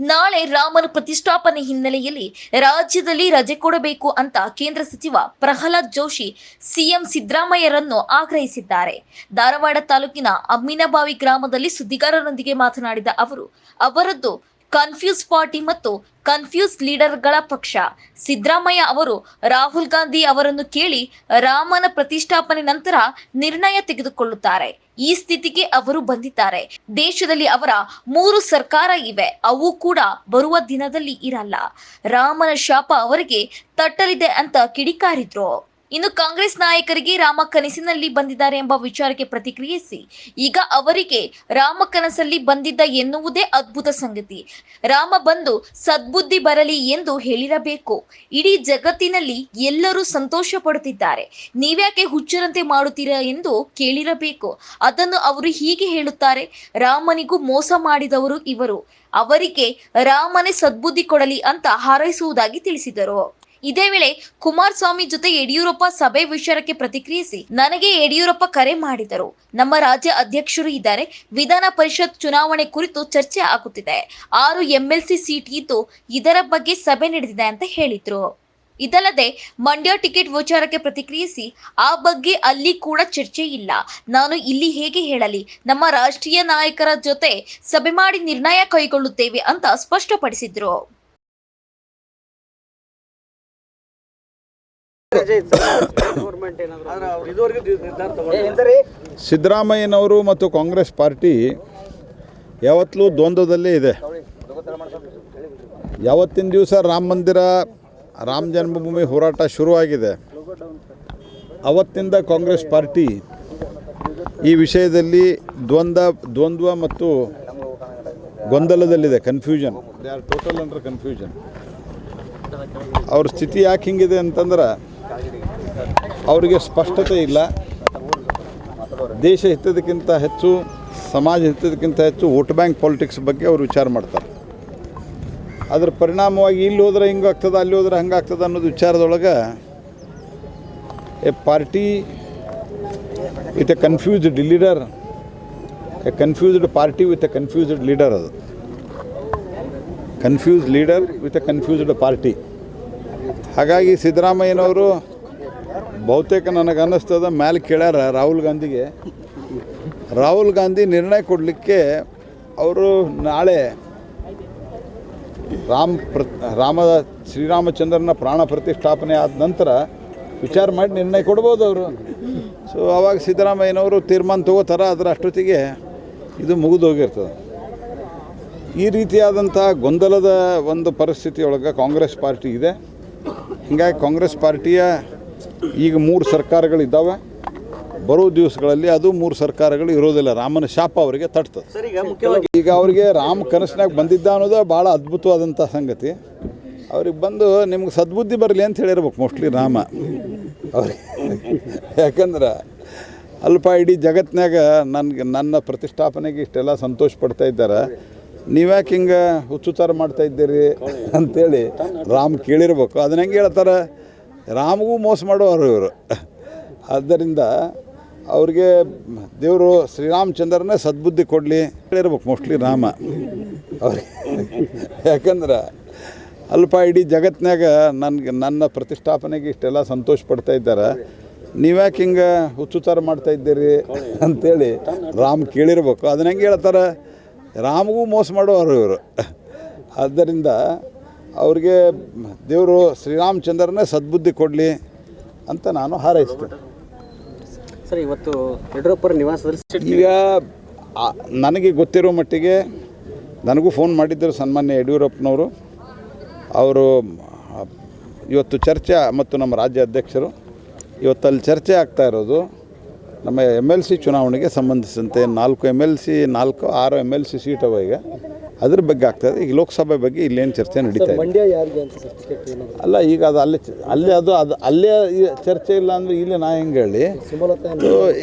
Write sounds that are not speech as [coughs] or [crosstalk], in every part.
ನಾಳೆ ರಾಮನ ಪ್ರತಿಷ್ಠಾಪನೆ ಹಿನ್ನೆಲೆಯಲ್ಲಿ ರಾಜ್ಯದಲ್ಲಿ ರಜೆ ಕೊಡಬೇಕು ಅಂತ ಕೇಂದ್ರ ಸಚಿವ ಪ್ರಹ್ಲಾದ್ ಜೋಶಿ ಸಿಎಂ ಸಿದ್ದರಾಮಯ್ಯರನ್ನು ಆಗ್ರಹಿಸಿದ್ದಾರೆ. ಧಾರವಾಡ ತಾಲೂಕಿನ ಅಮ್ಮಿನಬಾವಿ ಗ್ರಾಮದಲ್ಲಿ ಸುದ್ದಿಗಾರರೊಂದಿಗೆ ಮಾತನಾಡಿದ ಅವರು, ಅವರದ್ದು ಕನ್ಫ್ಯೂಸ್ ಪಾರ್ಟಿ ಮತ್ತು ಕನ್ಫ್ಯೂಸ್ ಲೀಡರ್ಗಳ ಪಕ್ಷ. ಸಿದ್ದರಾಮಯ್ಯ ಅವರು ರಾಹುಲ್ ಗಾಂಧಿ ಅವರನ್ನು ಕೇಳಿ ರಾಮನ ಪ್ರತಿಷ್ಠಾಪನೆ ನಂತರ ನಿರ್ಣಯ ತೆಗೆದುಕೊಳ್ಳುತ್ತಾರೆ. ಈ ಸ್ಥಿತಿಗೆ ಅವರು ಬಂದಿದ್ದಾರೆ. ದೇಶದಲ್ಲಿ ಅವರ ಮೂರು ಸರ್ಕಾರ ಇವೆ. ಅವು ಕೂಡ ಬರುವ ದಿನದಲ್ಲಿ ಇರಲ್ಲ. ರಾಮನ ಶಾಪ ಅವರಿಗೆ ತಟ್ಟಲಿದೆ ಅಂತ ಕಿಡಿಕಾರಿದ್ರು. ಇನ್ನು ಕಾಂಗ್ರೆಸ್ ನಾಯಕರಿಗೆ ರಾಮ ಕನಸಿನಲ್ಲಿ ಬಂದಿದ್ದಾರೆ ಎಂಬ ವಿಚಾರಕ್ಕೆ ಪ್ರತಿಕ್ರಿಯಿಸಿ, ಈಗ ಅವರಿಗೆ ರಾಮ ಕನಸಲ್ಲಿ ಬಂದಿದ್ದ ಎನ್ನುವುದೇ ಅದ್ಭುತ ಸಂಗತಿ. ರಾಮ ಬಂದು ಸದ್ಬುದ್ಧಿ ಬರಲಿ ಎಂದು ಹೇಳಿರಬೇಕು. ಇಡೀ ಜಗತ್ತಿನಲ್ಲಿ ಎಲ್ಲರೂ ಸಂತೋಷ ಪಡುತ್ತಿದ್ದಾರೆ. ನೀವ್ಯಾಕೆ ಹುಚ್ಚರಂತೆ ಮಾಡುತ್ತೀರಾ ಎಂದು ಕೇಳಿರಬೇಕು. ಅದನ್ನು ಅವರು ಹೀಗೆ ಹೇಳುತ್ತಾರೆ, ರಾಮನಿಗೂ ಮೋಸ ಮಾಡಿದವರು ಇವರು. ಅವರಿಗೆ ರಾಮನೇ ಸದ್ಬುದ್ಧಿ ಕೊಡಲಿ ಅಂತ ಹಾರೈಸುವುದಾಗಿ ತಿಳಿಸಿದರು. ಇದೇ ವೇಳೆ ಕುಮಾರಸ್ವಾಮಿ ಜೊತೆ ಯಡಿಯೂರಪ್ಪ ಸಭೆ ವಿಚಾರಕ್ಕೆ ಪ್ರತಿಕ್ರಿಯಿಸಿ ನನಗೆ ಯಡಿಯೂರಪ್ಪ ಕರೆ ಮಾಡಿದರು. ನಮ್ಮ ರಾಜ್ಯ ಅಧ್ಯಕ್ಷರು ಇದ್ದಾರೆ. ವಿಧಾನ ಪರಿಷತ್ ಚುನಾವಣೆ ಕುರಿತು ಚರ್ಚೆ ಆಗುತ್ತಿದೆ. ಆರು ಎಂಎಲ್ಸಿ ಸೀಟ್ ಇದ್ದು ಇದರ ಬಗ್ಗೆ ಸಭೆ ನಡೆದಿದೆ ಅಂತ ಹೇಳಿದ್ರು. ಇದಲ್ಲದೆ ಮಂಡ್ಯ ಟಿಕೆಟ್ ವಿಚಾರಕ್ಕೆ ಪ್ರತಿಕ್ರಿಯಿಸಿ ಆ ಬಗ್ಗೆ ಅಲ್ಲಿ ಕೂಡ ಚರ್ಚೆ ಇಲ್ಲ. ನಾನು ಇಲ್ಲಿ ಹೇಗೆ ಹೇಳಲಿ? ನಮ್ಮ ರಾಷ್ಟ್ರೀಯ ನಾಯಕರ ಜೊತೆ ಸಭೆ ಮಾಡಿ ನಿರ್ಣಯ ಕೈಗೊಳ್ಳುತ್ತೇವೆ ಅಂತ ಸ್ಪಷ್ಟಪಡಿಸಿದ್ರು. [coughs] ಸಿದ್ದರಾಮಯ್ಯನವರು ಮತ್ತು ಕಾಂಗ್ರೆಸ್ ಪಾರ್ಟಿ ಯಾವತ್ತಲೂ ದ್ವಂದ್ವದಲ್ಲೇ ಇದೆ. ಯಾವತ್ತಿನ ದಿವಸ ರಾಮ ಮಂದಿರ ರಾಮ ಜನ್ಮಭೂಮಿ ಹೋರಾಟ ಶುರುವಾಗಿದೆ. ಅವತ್ತಿಂದ ಕಾಂಗ್ರೆಸ್ ಪಾರ್ಟಿ ಈ ವಿಷಯದಲ್ಲಿ ದ್ವಂದ್ವ ದ್ವಂದ್ವ ಮತ್ತು ಗೊಂದಲದಲ್ಲಿದೆ confusion they are total under confusion ಅವ್ರ ಸ್ಥಿತಿ ಯಾಕೆ ಹಿಂಗಿದೆ ಅಂತಂದ್ರೆ ಅವರಿಗೆ ಸ್ಪಷ್ಟತೆ ಇಲ್ಲ. ದೇಶ ಹಿತದಕ್ಕಿಂತ ಹೆಚ್ಚು, ಸಮಾಜ ಹಿತದಕ್ಕಿಂತ ಹೆಚ್ಚು ವೋಟ್ ಬ್ಯಾಂಕ್ ಪಾಲಿಟಿಕ್ಸ್ ಬಗ್ಗೆ ಅವರು ವಿಚಾರ ಮಾಡ್ತಾರೆ. ಅದರ ಪರಿಣಾಮವಾಗಿ ಇಲ್ಲಿ ಹೋದರೆ ಹಿಂಗೆ ಆಗ್ತದೆ, ಅಲ್ಲಿ ಹೋದ್ರೆ ಹಂಗೆ ಆಗ್ತದೆ ಅನ್ನೋದು ವಿಚಾರದೊಳಗೆ a party with a confused leader, a confused party with a confused leader ಅದು. Confuse leader with a confused party. ಹಾಗಾಗಿ ಸಿದ್ದರಾಮಯ್ಯನವರು ಬಹುತೇಕ ನನಗೆ ಅನ್ನಿಸ್ತದ ಮೇಲೆ ಕೇಳ್ಯಾರ ರಾಹುಲ್ ಗಾಂಧಿಗೆ. ರಾಹುಲ್ ಗಾಂಧಿ ನಿರ್ಣಯ ಕೊಡಲಿಕ್ಕೆ ಅವರು ನಾಳೆ ರಾಮ್ ಪ್ರ, ರಾಮ, ಶ್ರೀರಾಮಚಂದ್ರನ ಪ್ರಾಣ ಪ್ರತಿಷ್ಠಾಪನೆ ಆದ ನಂತರ ವಿಚಾರ ಮಾಡಿ ನಿರ್ಣಯ ಕೊಡ್ಬೋದು ಅವರು. ಸೊ ಆವಾಗ ಸಿದ್ದರಾಮಯ್ಯನವರು ತೀರ್ಮಾನ ತಗೋತಾರ, ಅದರ ಅಷ್ಟೊತ್ತಿಗೆ ಇದು ಮುಗಿದು ಹೋಗಿರ್ತದೆ. ಈ ರೀತಿಯಾದಂಥ ಗೊಂದಲದ ಒಂದು ಪರಿಸ್ಥಿತಿಯೊಳಗೆ ಕಾಂಗ್ರೆಸ್ ಪಾರ್ಟಿ ಇದೆ. ಹೀಗಾಗಿ ಕಾಂಗ್ರೆಸ್ ಪಾರ್ಟಿಯ ಈಗ ಮೂರು ಸರ್ಕಾರಗಳಿದ್ದಾವೆ. ಬರೋ ದಿವಸಗಳಲ್ಲಿ ಅದು ಮೂರು ಸರ್ಕಾರಗಳು ಇರೋದಿಲ್ಲ. ರಾಮನ ಶಾಪ ಅವರಿಗೆ ತಟ್ತದೆ. ಈಗ ಅವರಿಗೆ ರಾಮ ಕನಸಿನಾಗ ಬಂದಿದ್ದ ಅನ್ನೋದು ಭಾಳ ಅದ್ಭುತವಾದಂಥ ಸಂಗತಿ. ಅವ್ರಿಗೆ ಬಂದು ನಿಮ್ಗೆ ಸದ್ಬುದ್ಧಿ ಬರಲಿ ಅಂತ ಹೇಳಿರ್ಬೇಕು ಮೋಸ್ಟ್ಲಿ ರಾಮ. ಅವ್ರಿಗೆ ಯಾಕಂದ್ರೆ ಅಲ್ಪ ಇಡೀ ಜಗತ್ತಿನಾಗ ನನಗೆ ನನ್ನ ಪ್ರತಿಷ್ಠಾಪನೆಗೆ ಇಷ್ಟೆಲ್ಲ ಸಂತೋಷ ಪಡ್ತಾ ಇದ್ದಾರೆ. ನೀವ್ಯಾಕೆ ಹಿಂಗೆ ಹುಚ್ಚುತ್ತಾರ ಮಾಡ್ತಾ ಇದ್ದೀರಿ ಅಂತೇಳಿ ರಾಮ್ ಕೇಳಿರ್ಬೇಕು. ಅದನ್ನ ಹೆಂಗೆ ಹೇಳ್ತಾರೆ? ರಾಮಗೂ ಮೋಸ ಮಾಡೋರು ಇವರು. ಆದ್ದರಿಂದ ಅವ್ರಿಗೆ ದೇವರು ಶ್ರೀರಾಮಚಂದ್ರನೇ ಸದ್ಬುದ್ಧಿ ಕೊಡಲಿ ಹೇಳಿರ್ಬೇಕು ಮೋಸ್ಟ್ಲಿ ರಾಮ. ಅವ್ರಿಗೆ ಯಾಕಂದ್ರೆ ಅಲ್ಪ ಇಡೀ ಜಗತ್ತಿನಾಗ ನನಗೆ ನನ್ನ ಪ್ರತಿಷ್ಠಾಪನೆಗೆ ಇಷ್ಟೆಲ್ಲ ಸಂತೋಷ ಪಡ್ತಾ ಇದ್ದಾರೆ. ನೀವ್ಯಾಕೆ ಹಿಂಗೆ ಹುಚ್ಚುತ್ತಾರ ಮಾಡ್ತಾ ಇದ್ದೀರಿ ಅಂತೇಳಿ ರಾಮ್ ಕೇಳಿರ್ಬೇಕು. ಅದನ್ನ ಹೆಂಗೆ ಹೇಳ್ತಾರೆ? ರಾಮಗೂ ಮೋಸ ಮಾಡೋರು ಇವರು. ಆದ್ದರಿಂದ ಅವ್ರಿಗೆ ದೇವರು ಶ್ರೀರಾಮಚಂದ್ರನೇ ಸದ್ಬುದ್ಧಿ ಕೊಡಲಿ ಅಂತ ನಾನು ಹಾರೈಸ್ತೇನೆ. ಸರ್ ಇವತ್ತು ಯಡಿಯೂರಪ್ಪರ ನಿವಾಸದಲ್ಲಿ ಈಗ ನನಗೆ ಗೊತ್ತಿರೋ ಮಟ್ಟಿಗೆ ನನಗೂ ಫೋನ್ ಮಾಡಿದ್ದರು ಸನ್ಮಾನ್ಯ ಯಡಿಯೂರಪ್ಪನವರು. ಅವರು ಇವತ್ತು ಚರ್ಚೆ ಮತ್ತು ನಮ್ಮ ರಾಜ್ಯ ಅಧ್ಯಕ್ಷರು. ಇವತ್ತಲ್ಲಿ ಚರ್ಚೆ ಆಗ್ತಾ ಇರೋದು. ನಮ್ಮ ಎಂ ಎಲ್ ಸಿ ಚುನಾವಣೆಗೆ ಸಂಬಂಧಿಸಿದಂತೆ ನಾಲ್ಕು ಎಂ ಎಲ್ ಸಿ ನಾಲ್ಕು ಆರು ಎಂ ಎಲ್ ಸಿ ಸೀಟ್ ಅವ ಈಗ. ಅದ್ರ ಬಗ್ಗೆ ಆಗ್ತದೆ ಈಗ ಲೋಕಸಭೆ ಬಗ್ಗೆ ಇಲ್ಲೇನು ಚರ್ಚೆ ನಡೀತಾ ಇದೆ. ಅಲ್ಲ ಈಗ ಅದು ಅಲ್ಲಿ ಅಲ್ಲಿ ಅದು ಅದು ಅಲ್ಲೇ ಚರ್ಚೆ ಇಲ್ಲ ಅಂದರೆ ಇಲ್ಲಿ ನಾ ಹೆಂಗೆ ಹೇಳಿ?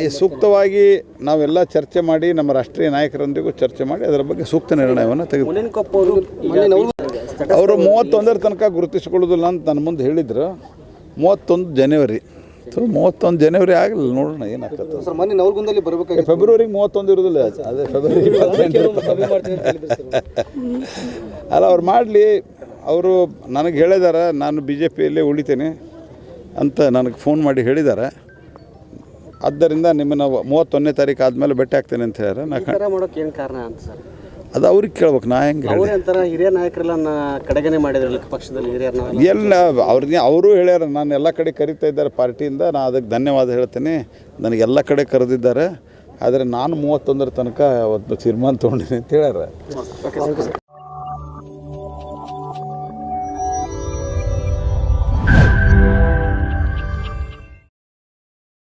ಈ ಸೂಕ್ತವಾಗಿ ನಾವೆಲ್ಲ ಚರ್ಚೆ ಮಾಡಿ ನಮ್ಮ ರಾಷ್ಟ್ರೀಯ ನಾಯಕರೊಂದಿಗೂ ಚರ್ಚೆ ಮಾಡಿ ಅದರ ಬಗ್ಗೆ ಸೂಕ್ತ ನಿರ್ಣಯವನ್ನು ತೆಗೆದು ಮುನಿನ್ಕೊಪ್ಪ ಅವರು ಮೂವತ್ತೊಂದರ ತನಕ ಗುರುತಿಸಿಕೊಳ್ಳೋದಿಲ್ಲ ಅಂತ ನನ್ನ ಮುಂದೆ ಹೇಳಿದ್ರು. ಮೂವತ್ತೊಂದು ಜನವರಿ ಮೂವತ್ತೊಂದು ಜನವರಿ ಆಗಲಿಲ್ಲ ನೋಡೋಣ ಏನಾಗ್ತದೆ ಸರ್ ಮೊನ್ನೆ ನವಲ್ಗುಂದಲ್ಲಿ ಬರಬೇಕಾಗಿ ಫೆಬ್ರವರಿ ಮೂವತ್ತೊಂದು ಇರೋದಿಲ್ಲ ಅದೇ ಫೆಬ್ರವರಿ ಹೇಳಿದ್ರು ಅಲ್ಲ ಅವ್ರು ಮಾಡಲಿ ಅವರು ನನಗೆ ಹೇಳಿದಾರೆ ನಾನು ಬಿ ಜೆ ಪಿಯಲ್ಲೇ ಉಳಿತೇನೆ ಅಂತ ನನಗೆ ಫೋನ್ ಮಾಡಿ ಹೇಳಿದ್ದಾರೆ ಆದ್ದರಿಂದ ನಿಮ್ಮನ್ನು ಮೂವತ್ತೊಂದನೇ ತಾರೀಕು ಆದಮೇಲೆ ಭೇಟಿ ಆಗ್ತೇನೆ ಅಂತ ಹೇಳ್ಯಾರ. ನಾನು ಕಾರಣ ಅಂತ ಸರ್? ಅದು ಅವ್ರಿಗೆ ಕೇಳ್ಬೇಕು ನಾ ಹೆಂಗೆ ಹೇಳಿ ಅವರೇ ಅಂತಾರ ಹಿರಿಯ ನಾಯಕರೆಲ್ಲ ಕಡೆಗನೆ ಮಾಡಿದ್ರಲ್ಲ ಪಕ್ಷದಲ್ಲಿ ಹಿರಿಯರನ್ನ? ಎಲ್ಲ ಅವ್ರಿಗೆ ಅವರು ಹೇಳ್ಯಾರ ನಾನು ಎಲ್ಲ ಕಡೆ ಕರಿತಾ ಇದ್ದಾರೆ ಪಾರ್ಟಿಯಿಂದ ನಾನು ಅದಕ್ಕೆ ಧನ್ಯವಾದ ಹೇಳ್ತೀನಿ. ನನಗೆ ಎಲ್ಲ ಕಡೆ ಕರೆದಿದ್ದಾರೆ ಆದರೆ ನಾನು ಮೂವತ್ತೊಂದರ ತನಕ ಒಂದು ತೀರ್ಮಾನ ತೊಗೊಂಡಿನಿ ಅಂತ ಹೇಳ್ಯಾರ.